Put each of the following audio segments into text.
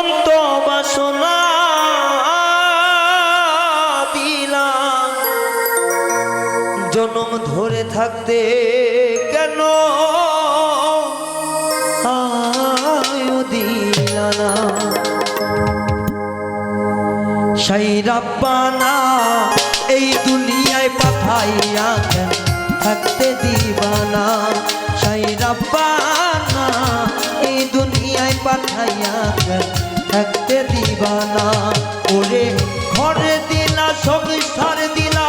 অনন্ত বাসনা দিলাম। জনম ধরে থাকতে কেন দিলানা সেই রাব্বানা এই দুনিয়ায় পাঠাইয়া থাকতে দিবানা সেই রাব্বানা এই দুনিয়ায় পাঠাইয়া থাকতে দিবানা, ওরে ঘরে দিলা সংসার দিলা,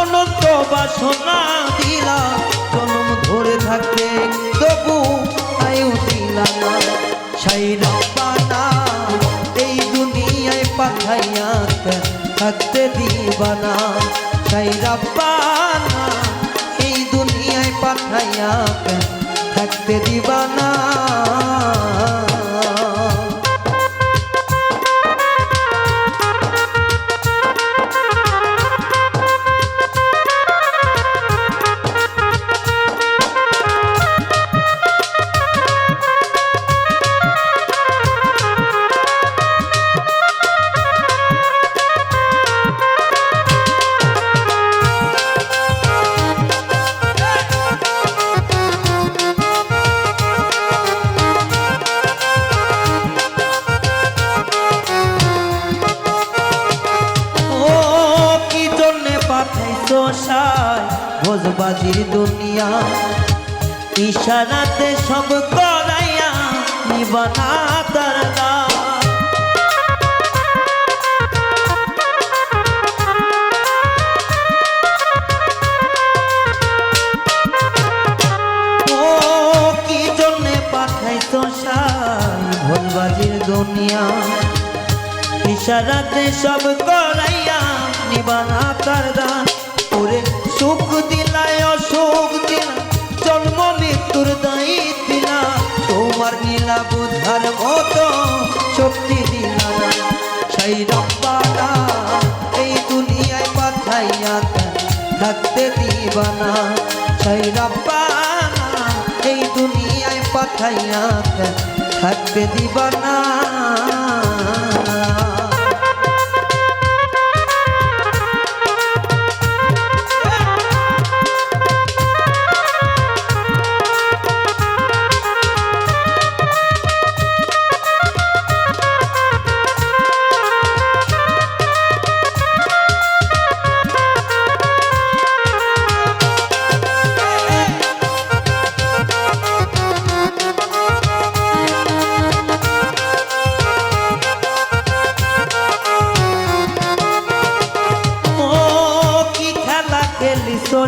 অনন্ত বাসনা দিলা। জন্ম ধরে থাকতে তবু আয়ু দিলা না। সেই রাব্বানা এই দুনিয়ায় পাঠাইয়া থাকতে দিবানা সেই রাব্বানা এই দুনিয়ায় পাঠাইয়া থাকতে দিবানা সাই ভোজবাজির দুনিয়া ইশারাতে সব করাইয়া নিবানা তার ভোজবাজির দুনিয়া ইশারাতে সব করাইয়া নিবানা তার দান ওরে সুখ দিলায়, অসুখ দিলা জন্ম মৃত্যুর দায়ী দিলা। তোমার নীলা বুধার মতো শক্তি দিলা না। সেই রব্বানা এই দুনিয়ায় পাঠাইয়া থাকতে দিবানা সেই রব্বানা এই দুনিয়ায় পাঠাইয়া থাকতে দিবানা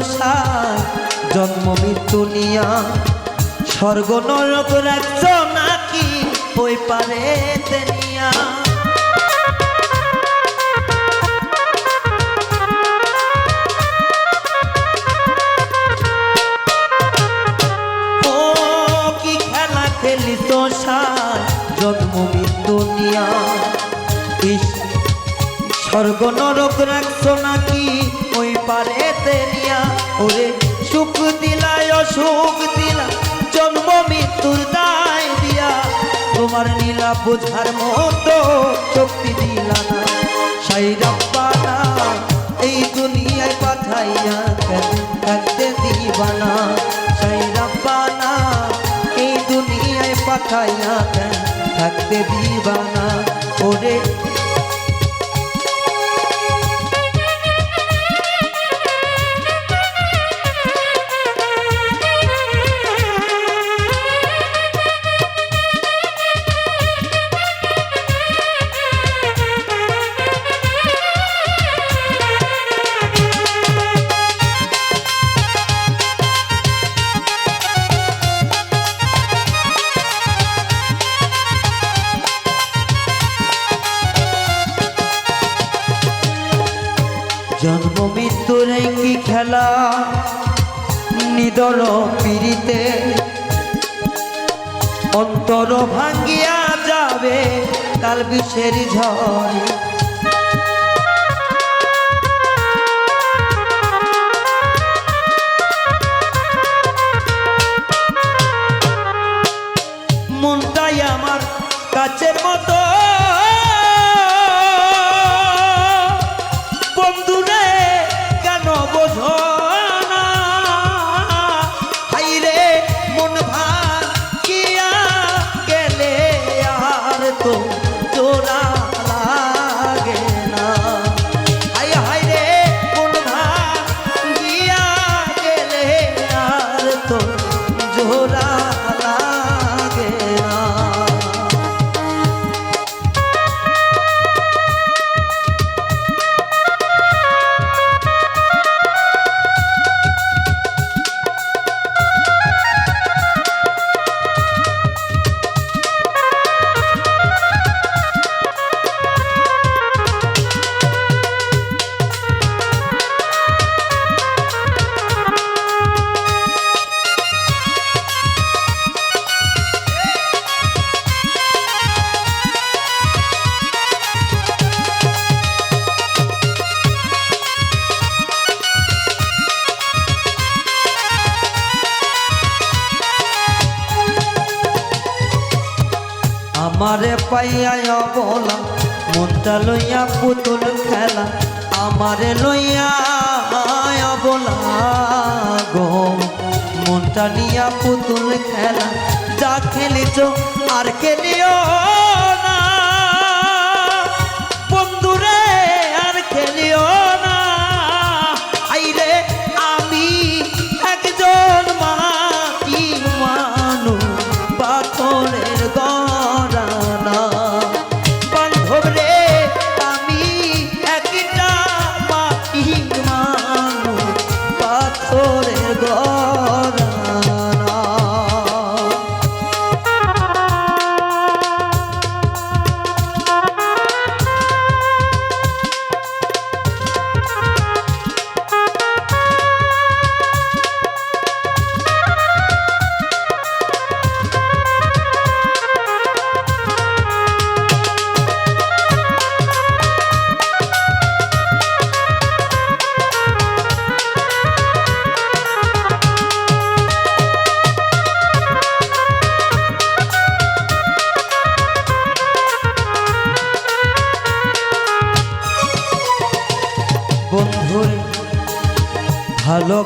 সাই জন্ম মৃত্যু নিয়া। স্বর্গ নরক রাখছ নাকি ওই পারে সাই জন্ম মৃত্যু নিয়া। স্বর্গ নরক সুখ দিলায়, অসুখ দিলা, জন্ম মৃত্যুর দায় দিয়া। তোমার নীলা বোঝার মতো শক্তি দিলা না। সাই রব্বানা এই দুনিয়ায় পাঠাইয়া থাকতে দিবানা সাই রব্বানা এই দুনিয়ায় পাঠাইয়া থাকতে দিবানা ওরে নিদর পিড়িতে। অন্তর ভাঙ্গিয়া যাবে কাল বিষের ঝড়। মনটাই আমার কাছের আমারে পাইয়া বলা মনটা লইয়া পুতুল খেলা, আমারে লইয়া বলা গো। মনটা নিয়া পুতুল খেলা, যা খেলিছ আর খেলিও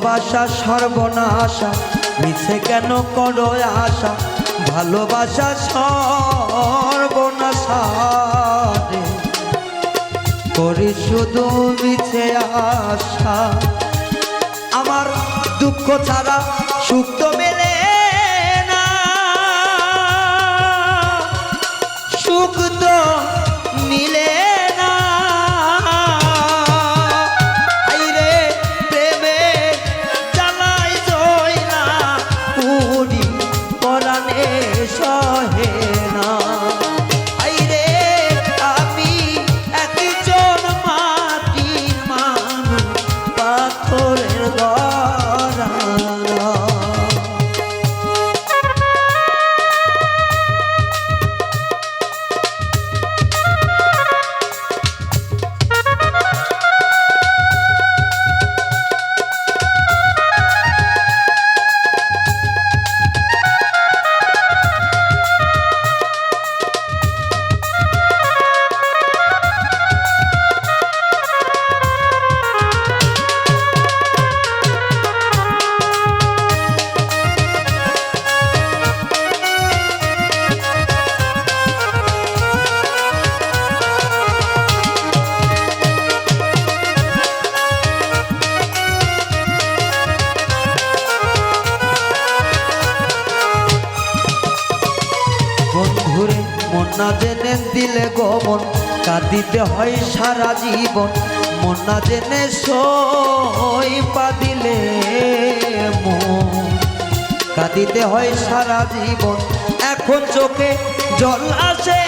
ভালোবাসা সর্বনাশা, মিছে কেন করো আশা? ভালোবাসা সর্বনাশা। করি শুধু মিছে আশা। আমার দুঃখ ছাড়া সুখ তো মেলে না। সুখ তো জেনে দিলে গমন কাঁদিতে হয় সারা জীবন। মন না জেনে সই পা দিলে মন, কাঁদিতে হয় সারা জীবন। এখন চোখে জল আসে